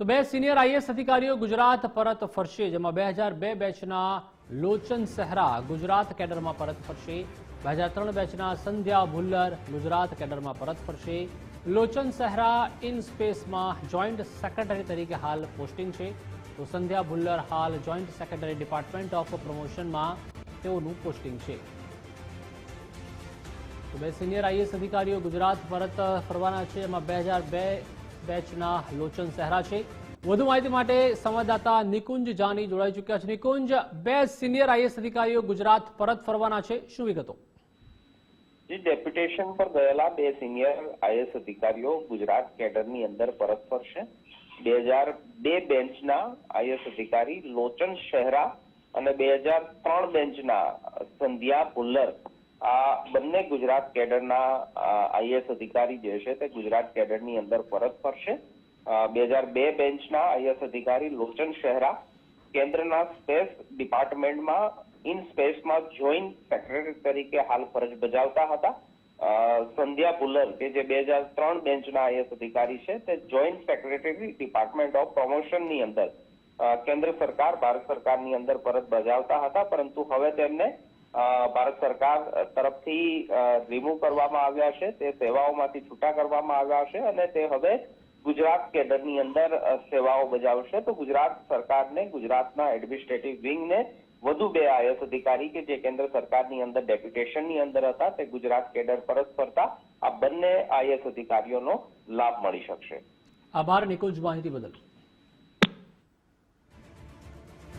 તો બે senior IAS અધિકારીઓ ગુજરાત પરત ફરશે, જેમાં બે હજાર બે બેચના લોચન સહેરા ગુજરાત કેડરમાં પરત ફરશે. બે હજાર ત્રણ બેચના સંધ્યા ભુલ્લર ગુજરાત કેડરમાં પરત ફરશે. લોચન સહેરા ઇન સ્પેસમાં જોઈન્ટ સેક્રેટરી તરીકે હાલ પોસ્ટિંગ છે. તો સંધ્યા ભુલ્લર હાલ જોઈન્ટ સેક્રેટરી ડિપાર્ટમેન્ટ ઓફ પ્રમોશનમાં તેઓનું પોસ્ટિંગ છે. તો બે સિનિયર આઈએસ અધિકારીઓ ગુજરાત પરત ફરવાના છે. એમાં બે હજાર બે બેચના લોચન સહેરા છે. વધુ માહિતી માટે સંવાદદાતા નિકુંજ જાની જોડાઈ ચૂક્યા છે. નિકુંજ, બે સિનિયર આઈએસ અધિકારીઓ ગુજરાત પરત ફરવાના છે. શું વિગતો? ડેપ્યુટેશન પર ગયેલા બે સિનિયર આઈએસ અધિકારીઓ ગુજરાત કેડરની અંદર પરત ફરશે. બે હજાર બે બેન્ચના આઈએસ અધિકારી લોચન શહેરા અને બે હજાર ત્રણ બેન્ચના સંધ્યા ભુલ્લર આ બંને ગુજરાત કેડરના આઈએસ અધિકારી જે છે તે ગુજરાત કેડરની અંદર પરત ફરશે. બે હજાર બે બેન્ચના આઈએસ અધિકારી લોચન શહેરા કેન્દ્રના સ્પેસ ડિપાર્ટમેન્ટમાં, ઇન સ્પેસમાં જોઈન્ટ સેક્રેટરી તરીકે હાલ ફરજ બજાવતા હતા. સંધ્યા પુલર કે જે બે હજાર ત્રણ બેન્ચના આઈએસ અધિકારી છે તે જોઈન્ટ સેક્રેટરી ડિપાર્ટમેન્ટ ઓફ પ્રમોશનની અંદર કેન્દ્ર સરકાર, ભારત સરકારની અંદર ફરજ બજાવતા હતા, પરંતુ હવે તેમને ભારત સરકાર તરફથી રિમૂવ કરવામાં આવ્યા છે, તે સેવાઓમાંથી છૂટા કરવામાં આવ્યા છે અને તે હવે ગુજરાત કેડરની અંદર સેવાઓ બજાવશે. તો ગુજરાત સરકારને, ગુજરાતના એડમિનિસ્ટ્રેટિવ વિંગને વધુ બે આઈએસ અધિકારી કે જે કેન્દ્ર સરકારની અંદર ડેપ્યુટેશનની અંદર હતા, તે ગુજરાત કેડર પરત ફરતા આ બંને આઈએસ અધિકારીઓનો લાભ મળી શકશે. આભાર, નિકુંજ, માહિતી બદલ.